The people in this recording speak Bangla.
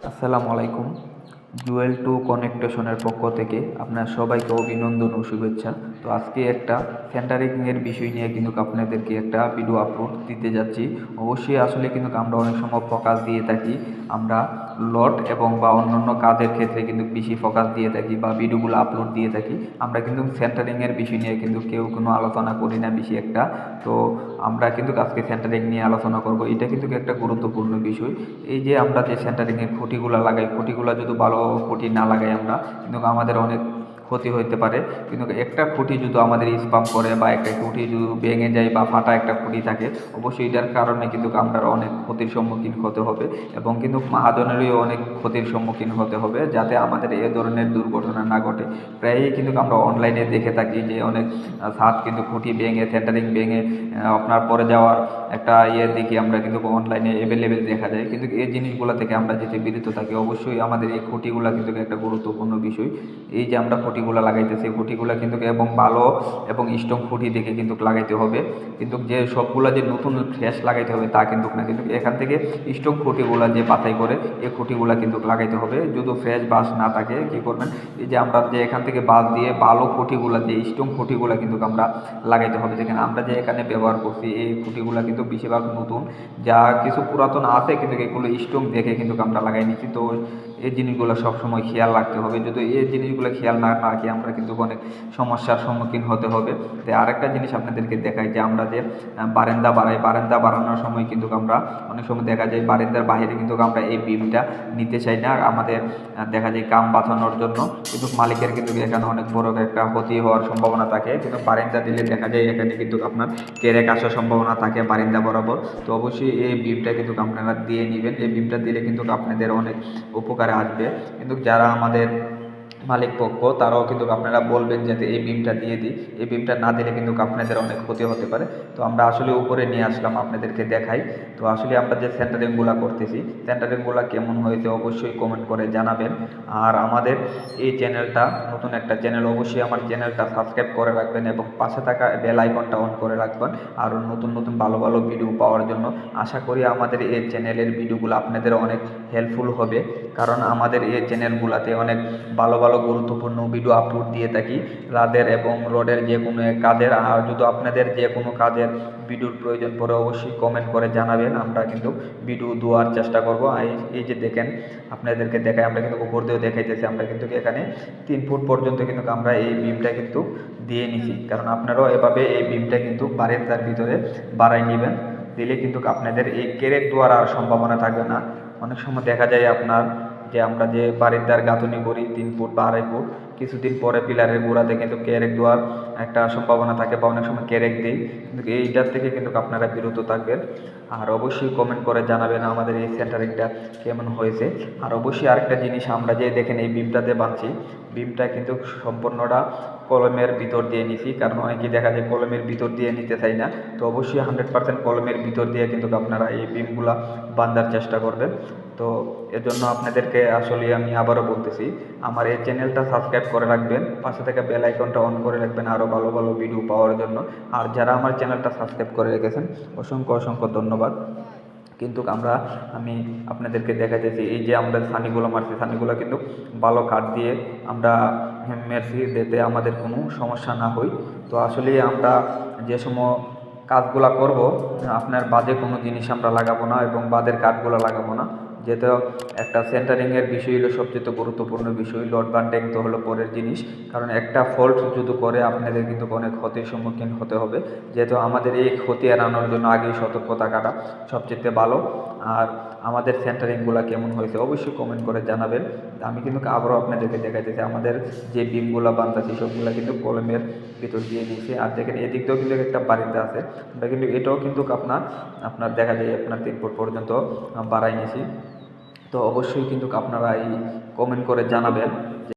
আসসালামু আলাইকুম। জুয়েল টু কনেকটেশনের পক্ষ থেকে আপনার সবাইকে অভিনন্দন ও শুভেচ্ছা। তো আজকে একটা সেন্টারিংয়ের বিষয় নিয়ে কিন্তু আপনাদেরকে একটা ভিডিও আপলোড দিতে যাচ্ছি। অবশ্যই আসলে কিন্তু আমরা অনেক সময় ফোকাস দিয়ে থাকি। আমরা লট এবং বা অন্যান্য কাজের ক্ষেত্রে কিন্তু বেশি ফোকাস দিয়ে থাকি বা ভিডিওগুলো আপলোড দিয়ে থাকি, আমরা কিন্তু সেন্টারিংয়ের বিষয় নিয়ে কিন্তু কেউ কোনো আলোচনা করি না বেশি একটা। তো আমরা কিন্তু আজকে সেন্টারিং নিয়ে আলোচনা করব, এটা কিন্তু একটা গুরুত্বপূর্ণ বিষয়। এই যে আমরা যে সেন্টারিংয়ের খুঁটিগুলো লাগাই, খুঁটিগুলো যদি ভালো খুঁটি না লাগাই আমরা, কিন্তু আমাদের অনেক ক্ষতি হইতে পারে। কিন্তু একটা খুঁটি যদি আমাদের স্পাম করে বা একটা খুঁটি যদি ভেঙে যায় বা ফাটা একটা খুঁটি থাকে, অবশ্যই এটার কারণে কিন্তু আমরা অনেক ক্ষতির সম্মুখীন হতে হবে এবং কিন্তু মহাজনেরই অনেক ক্ষতির সম্মুখীন হতে হবে যাতে আমাদের এ ধরনের দুর্ঘটনা না ঘটে। প্রায়ই কিন্তু আমরা অনলাইনে দেখে থাকি যে অনেক ছাদ কিন্তু খুঁটি ভেঙে সেন্টারিং ভেঙে আপনার পরে যাওয়ার একটা ইয়ে দেখি আমরা কিন্তু অনলাইনে অ্যাভেলেবেল দেখা যায়। কিন্তু এই জিনিসগুলো থেকে আমরা যদি বিরত থাকি, অবশ্যই আমাদের এই খুঁটিগুলো কিন্তু একটা গুরুত্বপূর্ণ বিষয়। এই যে আমরা খুঁটিগুলো লাগাইতেছি খুঁটিগুলো কিন্তু এবং ভালো এবং স্ট্রং খুঁটি দেখে কিন্তু লাগাইতে হবে। কিন্তু যে সবগুলো যে নতুন ফ্রেশ লাগাইতে হবে তা কিন্তু না। কিন্তু এখান থেকে স্ট্রং খুঁটিগুলো যে বাছাই করে, এই খুঁটিগুলো কিন্তু লাগাইতে হবে। যদি ফ্রেশ বাস না থাকে, কী করবেন? এই যে আমরা যে এখান থেকে বাস দিয়ে ভালো খুঁটিগুলো, যে স্ট্রং খুঁটিগুলো কিন্তু আমরা লাগাইতে হবে। দেখেন, আমরা যে এখানে ব্যবহার করছি, এই খুঁটিগুলো কিন্তু বেশিরভাগ নতুন। যা কিছু পুরাতন আছে, কিন্তু এগুলো স্ট্রং দেখে কিন্তু আমরা লাগাই নিচ্ছি। তো এই জিনিসগুলো সবসময় খেয়াল রাখতে হবে। যদি এই জিনিসগুলো খেয়াল না রাখি, আমরা কিন্তু অনেক সমস্যার সম্মুখীন হতে হবে। তো আরেকটা জিনিস আপনাদেরকে দেখাই যে, আমরা যে বারান্দা বাড়াই, বারান্দা বাড়ানোর সময় কিন্তু আমরা অনেক সময় দেখা যায় বারান্দার বাইরে কিন্তু আমরা এই বিমটা নিতে চাই না। আমাদের দেখা যায় কাম বাঁচানোর জন্য কিন্তু মালিকের কিন্তু এখানে অনেক বড় একটা ক্ষতি হওয়ার সম্ভাবনা থাকে। কিন্তু বারান্দা দিলে দেখা যায় এখানে কিন্তু আপনার কেরেক আসার সম্ভাবনা থাকে বারিন্দা বরাবর। তো অবশ্যই এই বিমটা কিন্তু আপনারা দিয়ে নেবেন। এই বিমটা দিলে কিন্তু আপনাদের অনেক উপকারে আসবে। কিন্তু যারা আমাদের মালিক পক্ষ, তারাও কিন্তু আপনারা বলবেন যাতে এই বিমটা দিয়ে দিই। এই বিমটা না দিলে কিন্তু আপনাদের অনেক ক্ষতি হতে পারে। তো আমরা আসলে উপরে নিয়ে আসলাম আপনাদেরকে দেখাই। তো আসলে আমরা যে সেন্টারিংগুলো করতেছি, সেন্টারিংগুলো কেমন হয়েছে অবশ্যই কমেন্ট করে জানাবেন। আর আমাদের এই চ্যানেলটা, নতুন একটা চ্যানেল, অবশ্যই আমার চ্যানেলটা সাবস্ক্রাইব করে রাখবেন এবং পাশে থাকা বেল আইকনটা অন করে রাখবেন। আর নতুন নতুন ভালো ভালো ভিডিও পাওয়ার জন্য আশা করি আমাদের এই চ্যানেলের ভিডিওগুলো আপনাদের অনেক হেল্পফুল হবে। কারণ আমাদের এই চ্যানেলগুলোতে অনেক ভালো ভালো গুরুত্বপূর্ণ ভিডিও আপলোড দিয়ে থাকি। রাদের এবং রোডের যে কোনো কাজের, আর যদি আপনাদের যে কোনো কাজের ভিডিওর প্রয়োজন পড়ে অবশ্যই কমেন্ট করে জানাবেন। আমরা কিন্তু ভিডিও দেওয়ার চেষ্টা করব। এই যে দেখেন, আপনাদেরকে দেখাই, আমরা কিন্তু উপর দিয়েও দেখাইতেছি। আমরা কিন্তু এখানে তিন ফুট পর্যন্ত কিন্তু আমরা এই বিমটা কিন্তু দিয়ে নিছি। কারণ আপনারাও এভাবে এই বিমটা কিন্তু বাড়ির তার ভিতরে বাড়াই নেবেন। দিলে কিন্তু আপনাদের এই কেরেক দেওয়ার আর সম্ভাবনা থাকবে না। অনেক সময় দেখা যায় আপনার যে আমরা যে বারিন্দার গাঁথনি করি, তিন ফুট বা আড়াই ফুট, কিছুদিন পরে পিলারের গোড়াতে কিন্তু ক্যারেক দেওয়ার একটা সম্ভাবনা থাকে বা অনেক সময় ক্যারেক দিই। কিন্তু এইটার থেকে কিন্তু আপনারা বিরত থাকবেন। আর অবশ্যই কমেন্ট করে জানাবেন আমাদের এই সেন্টারিংটা কেমন হয়েছে। আর অবশ্যই আরেকটা জিনিস আমরা যে দেখেন এই বিমটাতে বাঁধছি বিমটা কিন্তু সম্পূর্ণটা কলমের ভিতর দিয়ে নিছি। কারণ অনেকেই দেখা যায় কলমের ভিতর দিয়ে নিতে চাই না। তো অবশ্যই হান্ড্রেড পার্সেন্ট কলমের ভিতর দিয়ে কিন্তু আপনারা এই বিমগুলা বাঁধার চেষ্টা করবেন। তো এজন্য আপনাদেরকে আসলে আমি আবারও বলতেছি, আমার এই চ্যানেলটা সাবস্ক্রাইব করে রাখবেন, পাশে থেকে বেল আইকনটা অন করে রাখবেন আরও ভালো ভালো ভিডিও পাওয়ার জন্য। আর যারা আমার চ্যানেলটা সাবস্ক্রাইব করে রেখেছেন, অসংখ্য অসংখ্য ধন্যবাদ। কিন্তু আমরা, আমি আপনাদেরকে দেখাইতেছি, এই যে আমরা সানিগুলো মারছি, সানিগুলো কিন্তু ভালো কাঠ দিয়ে আমরা মেরছি, যাতে আমাদের কোনো সমস্যা না হই তো আসলে আমরা যে সময় কাজগুলা করব, আপনার বাদে কোনো জিনিস আমরা লাগাবো না এবং বাদের কাঠগুলো লাগাবো না। যেহেতু একটা সেন্টারিংয়ের বিষয় হলো সবচেয়ে গুরুত্বপূর্ণ বিষয় লোড বান্ডিং তো হলো পরের জিনিস। কারণ একটা ফল্ট যদি করে, আপনাদের কিন্তু অনেক ক্ষতির সম্মুখীন হতে হবে। যেহেতু আমাদের এই ক্ষতি এড়ানোর জন্য আগেই সতর্ক থাকাটা সবচেয়ে ভালো। আর আমাদের সেন্টারিংগুলো কেমন হয়েছে, অবশ্যই কমেন্ট করে জানাবেন। আমি কিন্তু আবারও আপনাদেরকে দেখাইতেছি, আমাদের যে বিমগুলো বানতাছি সবগুলো কিন্তু কলমের ভিতর দিয়ে নিয়েছি আর দেখেন, এদিক দিয়েও কিন্তু একটা বাড়িতে আছে। আমরা কিন্তু এটাও কিন্তু আপনার আপনার দেখা যায় আপনার তিন ফুট পর্যন্ত বাড়াই নিয়েছি। তো অবশ্যই কিন্তু আপনারা এই কমেন্ট করে জানাবেন।